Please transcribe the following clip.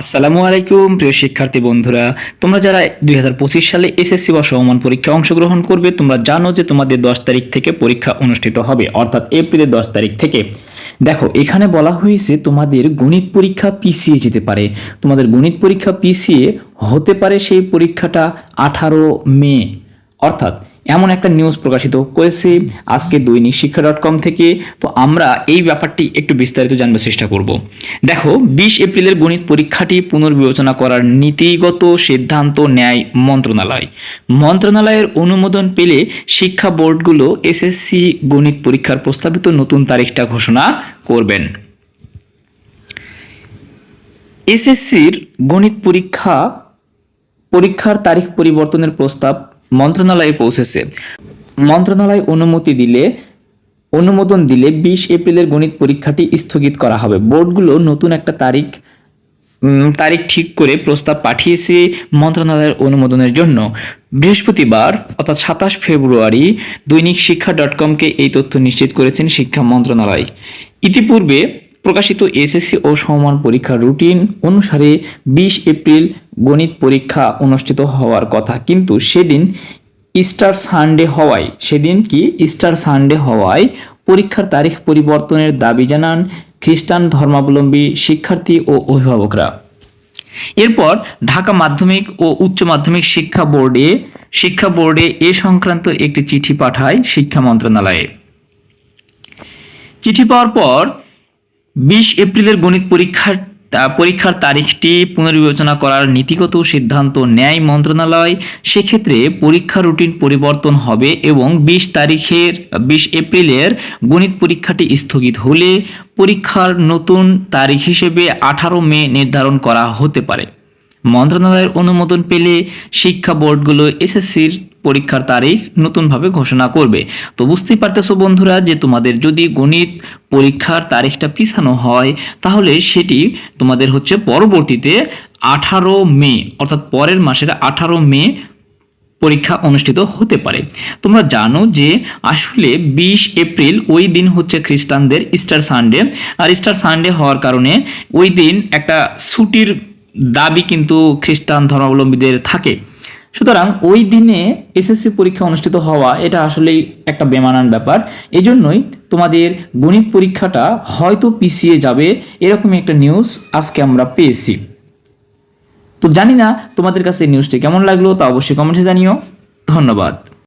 আসসালামু আলাইকুম, প্রিয় শিক্ষার্থী বন্ধুরা। তোমরা যারা দুই হাজার পঁচিশ সালে এসএসসি বা সমমান পরীক্ষা অংশগ্রহণ করবে, তোমরা জানো যে তোমাদের দশ তারিখ থেকে পরীক্ষা অনুষ্ঠিত হবে, অর্থাৎ এপ্রিলের দশ তারিখ থেকে। দেখো, এখানে বলা হয়েছে তোমাদের গণিত পরীক্ষা পিছিয়ে যেতে পারে। তোমাদের গণিত পরীক্ষা পিছিয়ে হতে পারে সেই পরীক্ষাটা আঠারো মে, অর্থাৎ এমন একটা নিউজ প্রকাশিত করেছে আজকে দৈনিক শিক্ষা ডট কম থেকে। তো আমরা এই ব্যাপারটি একটু বিস্তারিত জানবার চেষ্টা করব। দেখো, বিশ এপ্রিলের গণিত পরীক্ষাটি পুনর্বিবেচনা করার নীতিগত সিদ্ধান্ত নেয় মন্ত্রণালয়। মন্ত্রণালয়ের অনুমোদন পেলে শিক্ষা বোর্ডগুলো এসএসসি গণিত পরীক্ষার প্রস্তাবিত নতুন তারিখটা ঘোষণা করবেন। এসএসসির গণিত পরীক্ষা, পরীক্ষার তারিখ পরিবর্তনের প্রস্তাব মন্ত্রণালয়ে পৌঁছেছে। মন্ত্রণালয় অনুমতি দিলে, অনুমোদন দিলে বিশ এপ্রিলের গণিত পরীক্ষাটি স্থগিত করা হবে। বোর্ডগুলো নতুন একটা তারিখ তারিখ ঠিক করে প্রস্তাব পাঠিয়েছে মন্ত্রণালয়ের অনুমোদনের জন্য। বৃহস্পতিবার, অর্থাৎ সাতাশ ফেব্রুয়ারি, দৈনিক শিক্ষা ডট কমকে এই তথ্য নিশ্চিত করেছেন শিক্ষা মন্ত্রণালয়। ইতিপূর্বে প্রকাশিত এসএসসি ও সমমান পরীক্ষার রুটিন অনুসারে বিশ এপ্রিল গণিত পরীক্ষা অনুষ্ঠিত হওয়ার কথা। কিন্তু সেদিন ইস্টার সানডে হওয়ায়, সেদিন কি? ইস্টার সানডে হওয়ায় পরীক্ষার তারিখ পরিবর্তনের দাবি জানান খ্রিস্টান ধর্মাবলম্বী শিক্ষার্থী ও অভিভাবকরা। এরপর ঢাকা মাধ্যমিক ও উচ্চ মাধ্যমিক শিক্ষা বোর্ডে শিক্ষা বোর্ডে এ সংক্রান্ত একটি চিঠি পাঠায় শিক্ষা মন্ত্রণালয়ে। চিঠি পাওয়ার পর বিশ এপ্রিলের গণিত পরীক্ষার পরীক্ষার তারিখটি পুনর্বিবেচনা করার নীতিগত সিদ্ধান্ত নেয় মন্ত্রণালয়। সেক্ষেত্রে পরীক্ষা রুটিন পরিবর্তন হবে এবং বিশ তারিখের, বিশ এপ্রিলের গণিত পরীক্ষাটি স্থগিত হলে পরীক্ষার নতুন তারিখ হিসেবে আঠারো মে নির্ধারণ করা হতে পারে। মন্ত্রণালয়ের অনুমোদন পেলে শিক্ষা বোর্ডগুলো এসএসসির পরীক্ষার তারিখ নতুনভাবে ঘোষণা করবে। তো বুঝতেই পারতেছো বন্ধুরা যে তোমাদের যদি গণিত পরীক্ষার তারিখটা পিছানো হয়, তাহলে সেটি তোমাদের হচ্ছে পরবর্তীতে আঠারো মে, অর্থাৎ পরের মাসের আঠারো মে পরীক্ষা অনুষ্ঠিত হতে পারে। তোমরা জানো যে আসলে বিশ এপ্রিল ওই দিন হচ্ছে খ্রিস্টানদের ইস্টার সানডে, আর ইস্টার সানডে হওয়ার কারণে ওই দিন একটা ছুটির দাবি কিন্তু খ্রিস্টান ধর্মাবলম্বীদের থাকে। সুতরাং ওই দিনে এসএসসি পরীক্ষা অনুষ্ঠিত হওয়া এটা আসলেই একটা বেমানান ব্যাপার। এজন্যই তোমাদের গণিত পরীক্ষাটা হয়তো পিছিয়ে যাবে, এরকমই একটা নিউজ আজকে আমরা পেয়েছি। তো জানি না তোমাদের কাছে নিউজটি কেমন লাগল, তা অবশ্যই কমেন্টে জানিও। ধন্যবাদ।